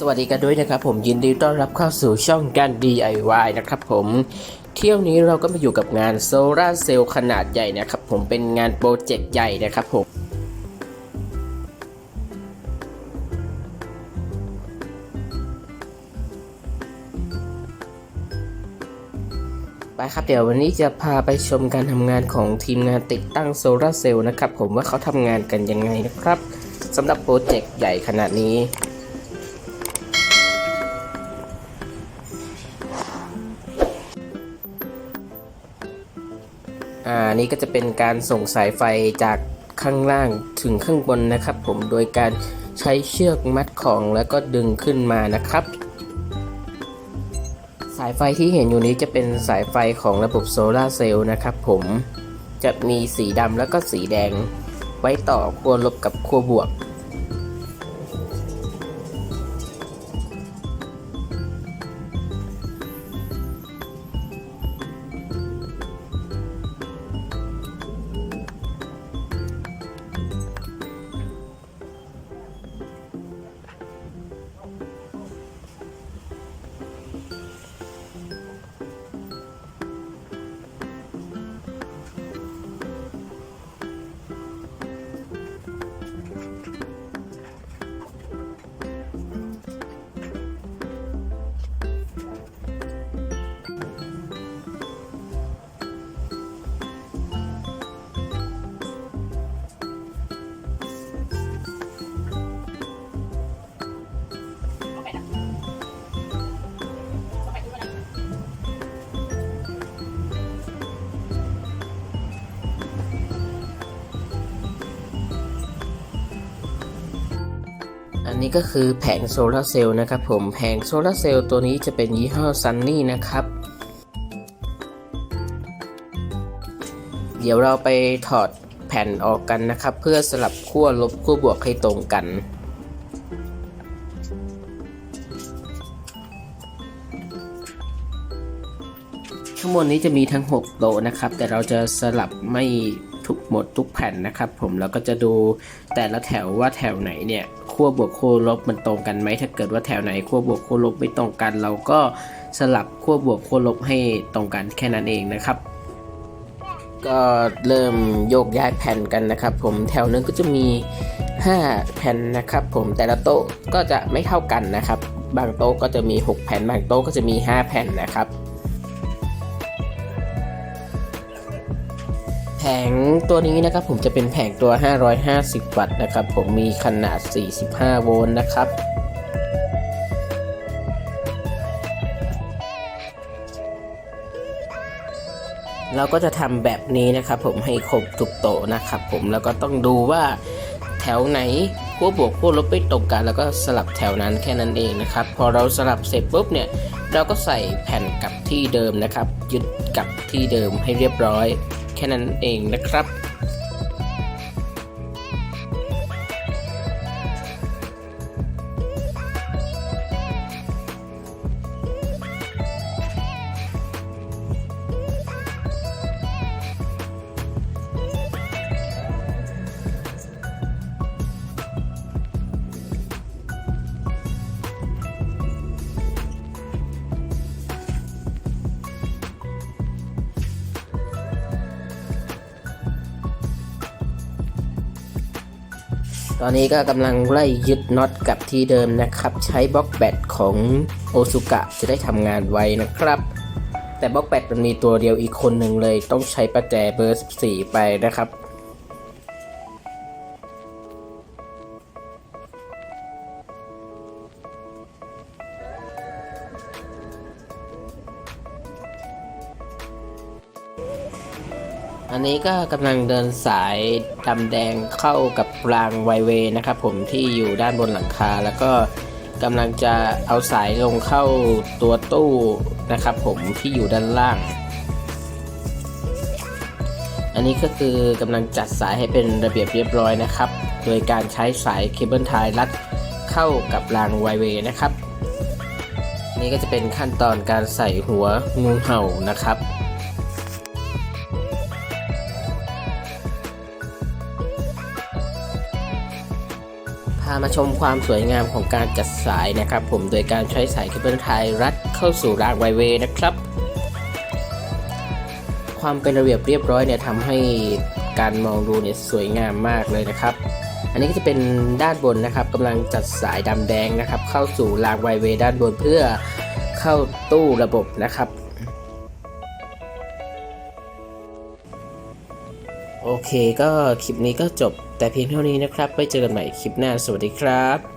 สวัสดีกันด้วยนะครับผมยินดีต้อนรับเข้าสู่ช่องการ DIY นะครับผมเที่ยวนี้เราก็มาอยู่กับงานโซลาร์เซลล์ขนาดใหญ่นะครับผมเป็นงานโปรเจกต์ใหญ่นะครับผมไปครับเดี๋ยววันนี้จะพาไปชมการทำงานของทีมงานติดตั้งโซลาร์เซลล์นะครับผมว่าเขาทำงานกันยังไงนะครับสำหรับโปรเจกต์ใหญ่ขนาดนี้ อ่านี่ก็จะเป็นการส่งสายไฟจากข้างล่างถึงข้างบนนะครับ ผมโดยการใช้เชือกมัดของแล้วก็ดึงขึ้นมานะครับ สายไฟที่เห็นอยู่นี้จะเป็นสายไฟของระบบโซลาเซลล์นะครับผมจะมีสีดำแล้วก็สีแดง ไว้ต่อขั้วลบกับขั้วบวก นนี้ก็คือแผงโซลาร์เซลล์นะครับผมแผงโซลาร์เซลล์ตัวนี้จะเป็นยี่ห้อซันนี่นะครับ เดี๋ยวเราไปถอดแผ่นออกกันนะครับ เพื่อสลับขั้วลบขั้วบวกให้ตรงกันทั้งหมดนี้จะมีทั้ง 6โลนะครับ แต่เราจะสลับไม่ทุกหมดทุกแผ่นนะครับ ผมเราก็จะดูแต่ละแถวว่าแถวไหนเนี่ย ขั้วบวกขั้วลบมันตรงกันไหมถ้าเกิดว่าแถวไหนขั้วบวกขั้วลบไม่ตรงกัน เราก็สลับขั้วบวกขั้วลบให้ตรงกันแค่นั้นเองนะครับ ก็เริ่มโยกย้ายแผ่นกันนะครับ ผมแถวหนึงก็จะมี 5 แผ่นนะครับ ผมแต่ละโต๊ะก็จะไม่เท่ากันนะครับ บางโต๊ะก็จะมี 6 แผ่นบางโต๊ะก็จะมี 5 แผ่นนะครับ งตัวนี้นะครับผมจะเป็นแผงตัว 550 วัตต์นะครับ ผมมีขนาด 45 โวลต์นะครับเราก็จะทำแบบนี้นะครับผมให้ครบทุกโต๊ะนะครับผมแล้วก็ต้องดูว่าแถวไหนขั้วบวกขั้วลบไม่ตรงกัน แล้วก็สลับแถวนั้นแค่นั้นเองนะครับ พอเราสลับเสร็จปุ๊บเนี่ยเราก็ใส่แผ่นกลับที่เดิมนะครับ ยึดกลับที่เดิมให้เรียบร้อย แค่นั้นเองนะครับ ตอนนี้ก็กำลังไล่ยึดน็อตกับที่เดิมนะครับ ใช้บล็อกแบตของโอซุกะจะได้ทำงานไวนะครับ แต่บล็อกแบตมันมีตัวเดียวอีกคนหนึ่งเลย ต้องใช้ประแจเบอร์ 14 ไปนะครับ อันนี้ก็กำลังเดินสายดำแดงเข้ากับรางไวเวย์นะครับผมที่อยู่ด้านบนหลังคา แล้วก็กำลังจะเอาสายลงเข้าตัวตู้นะครับผมที่อยู่ด้านล่าง อันนี้ก็คือกำลังจัดสายให้เป็นระเบียบเรียบร้อยนะครับ โดยการใช้สายเคเบิลไทยรัดเข้ากับรางไวเวย์นะครับ นี่ก็จะเป็นขั้นตอนการใส่หัวงูเห่านะครับามาชมความสวยงามของการจัดสายนะครับ ผมโดยการใช้สายเคเบิลไทยรัดเข้าสู่รางไวเวนะครับ ความเป็นระเบียบเรียบร้อยเนี่ยทำให้การมองดูเนี่ยสวยงามมากเลยนะครับ อันนี้ก็จะเป็นด้านบนนะครับกำลังจัดสายดำแดงนะครับ เข้าสู่รางไวเวด้านบนเพื่อเข้าตู้ระบบนะครับโอเคก็คลิปนี้ก็จบ แต่เพียงเท่านี้นะครับไว้เจอกันใหม่คลิปหน้าสวัสดีครับ